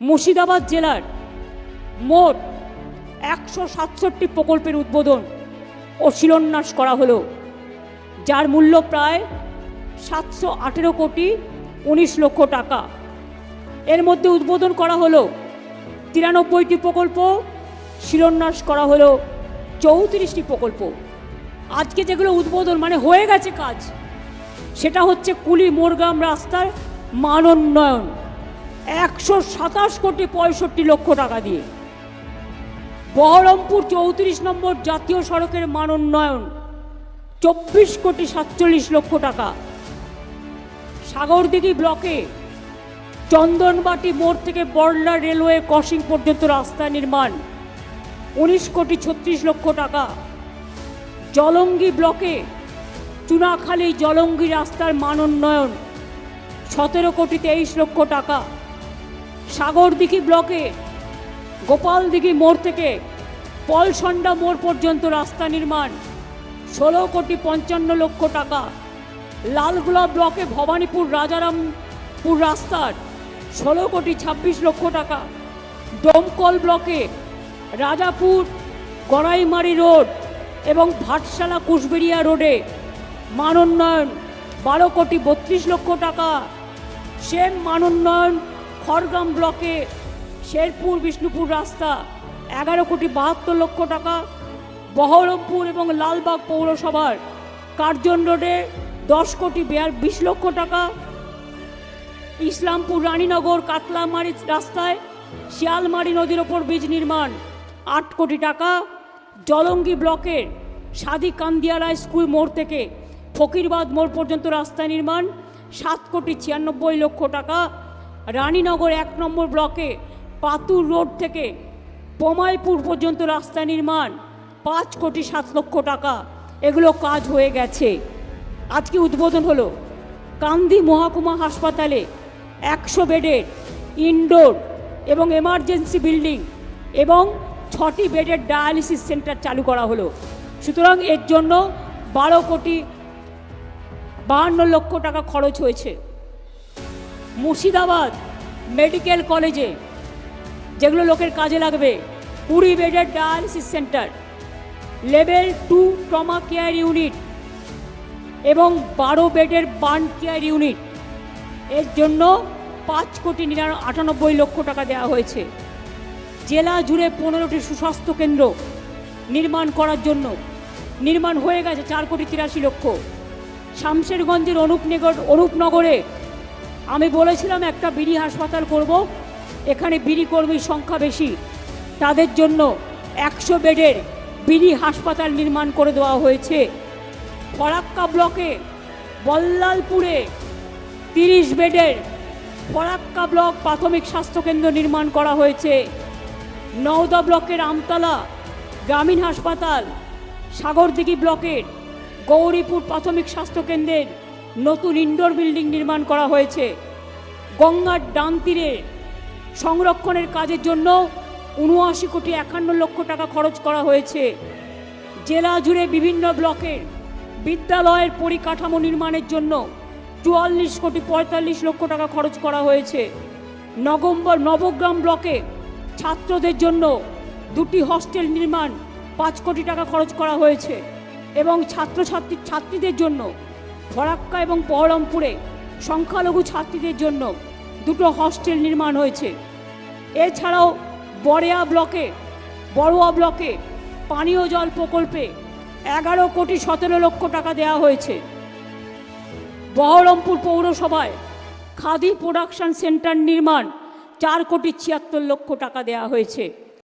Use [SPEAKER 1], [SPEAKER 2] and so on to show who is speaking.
[SPEAKER 1] মুর্শিদাবাদ জেলার মোট একশো সাতষট্টি প্রকল্পের উদ্বোধন ও শিলান্যাস করা হলো, যার মূল্য প্রায় সাতশো আঠেরো কোটি উনিশ লক্ষ টাকা। এর মধ্যে উদ্বোধন করা হলো তিরানব্বইটি প্রকল্প, শিলান্যাস করা হলো চৌত্রিশটি প্রকল্প। আজকে যেগুলো উদ্বোধন মানে হয়ে গেছে কাজ, সেটা হচ্ছে কুলি মোরগ্রাম রাস্তার মানোন্নয়ন একশো সাতাশ কোটি পঁয়ষট্টি লক্ষ টাকা দিয়ে। বহরমপুর চৌত্রিশ নম্বর জাতীয় সড়কের মান উন্নয়ন, চব্বিশ কোটি সাতচল্লিশ লক্ষ টাকা। সাগরদিঘি ব্লকে চন্দনবাটি মোড় থেকে বড়লা রেলওয়ে ক্রসিং পর্যন্ত রাস্তা নির্মাণ, উনিশ কোটি ছত্রিশ লক্ষ টাকা। জলঙ্গি ব্লকে চুনাখালী জলঙ্গি রাস্তার মান উন্নয়ন, সতেরো কোটি তেইশ লক্ষ টাকা। সাগরদিঘি ব্লকে গোপালদিঘি মোড় থেকে পলসন্ডা মোড় পর্যন্ত রাস্তা নির্মাণ, ষোলো কোটি পঞ্চান্ন লক্ষ টাকা। লালগোলা ব্লকে ভবানীপুর রাজারামপুর রাস্তার ষোলো কোটি ছাব্বিশ লক্ষ টাকা। ডোমকল ব্লকে রাজাপুর, গড়াইমারি রোড এবং ভাটশালা কুশবেড়িয়া রোডে মানোন্নয়ন, বারো কোটি বত্রিশ লক্ষ টাকা। সেম মানোন্নয়ন খড়গ্রাম ব্লকে শেরপুর, বিষ্ণুপুর রাস্তা এগারো কোটি বাহাত্তর লক্ষ টাকা, বহরমপুর এবং লালবাগ পৌরসভার কার্জন রোডে দশ কোটি বেয়ার বিশ লক্ষ টাকা, ইসলামপুর রানীনগর কাতলামারি রাস্তায় শিয়ালমারি নদীর ওপর ব্রিজ নির্মাণ আট কোটি টাকা, জলঙ্গি ব্লকের সাদি কান্দিয়ালা স্কুল মোড় থেকে ফকিরবাদ মোড় পর্যন্ত রাস্তা নির্মাণ সাত কোটি ছিয়ানব্বই লক্ষ টাকা রানীনগর এক নম্বর ব্লকে পাতুর রোড থেকে পমাইপুর পর্যন্ত রাস্তা নির্মাণ, পাঁচ কোটি সাত লক্ষ টাকা। এগুলো কাজ হয়ে গেছে। আজকে উদ্বোধন হলো কান্দি মহাকুমা হাসপাতালে একশো বেডের ইনডোর এবং এমার্জেন্সি বিল্ডিং এবং ছটি বেডের ডায়ালিসিস সেন্টার চালু করা হলো। সুতরাং এর জন্য বারো কোটি বাহান্ন লক্ষ টাকা খরচ হয়েছে। মুর্শিদাবাদ মেডিকেল কলেজে, যেগুলো লোকের কাজে লাগবে। কুড়ি বেডের dialysis centre, level two trauma care unit এবং বারো বেডের বার্ন কেয়ার ইউনিট। এর জন্য পাঁচ কোটি নিরান আটানব্বই লক্ষ টাকা দেওয়া হয়েছে। জেলা জুড়ে পনেরোটি সুস্বাস্থ্য কেন্দ্র নির্মাণ করার জন্য। নির্মাণ হয়ে গেছে চার কোটি তিরাশি লক্ষ। শামশেরগঞ্জের অনুপনগর অনুপনগরে আমি বলেছিলাম একটা বিড়ি হাসপাতাল করব, এখানে বিড়ি কর্মীর সংখ্যা বেশি। তাদের জন্য একশো বেডের বিড়ি হাসপাতাল নির্মাণ করে দেওয়া হয়েছে। ফরাক্কা ব্লকে বল্লালপুরে তিরিশ বেডের ফরাক্কা ব্লক প্রাথমিক স্বাস্থ্যকেন্দ্র নির্মাণ করা হয়েছে। নওদা ব্লকের আমতলা গ্রামীণ হাসপাতাল, সাগরদিঘি ব্লকের গৌরীপুর প্রাথমিক স্বাস্থ্যকেন্দ্রের নতুন ইনডোর বিল্ডিং নির্মাণ করা হয়েছে। গঙ্গার ডান তীরে সংরক্ষণের কাজের জন্য উনআশি কোটি একান্ন লক্ষ টাকা খরচ করা হয়েছে। জেলা জুড়ে বিভিন্ন ব্লকের বিদ্যালয়ের পরিকাঠামো নির্মাণের জন্য চুয়াল্লিশ কোটি পঁয়তাল্লিশ লক্ষ টাকা খরচ করা হয়েছে। নগম্বর নবগ্রাম ব্লকে ছাত্রদের জন্য দুটি হস্টেল নির্মাণ পাঁচ কোটি টাকা খরচ করা হয়েছে এবং ছাত্রছাত্রী ছাত্রীদের জন্য ফরাক্কা এবং বহরমপুরে সংখ্যালঘু ছাত্রীদের জন্য দুটো হস্টেল নির্মাণ হয়েছে। এছাড়াও বড়েয়া ব্লকে, বড়ুয়া ব্লকে পানীয় জল প্রকল্পে এগারো কোটি সতেরো লক্ষ টাকা দেওয়া হয়েছে। বহরমপুর পৌরসভায় খাদি প্রোডাকশন সেন্টার নির্মাণ চার কোটি ছিয়াত্তর লক্ষ টাকা দেওয়া হয়েছে।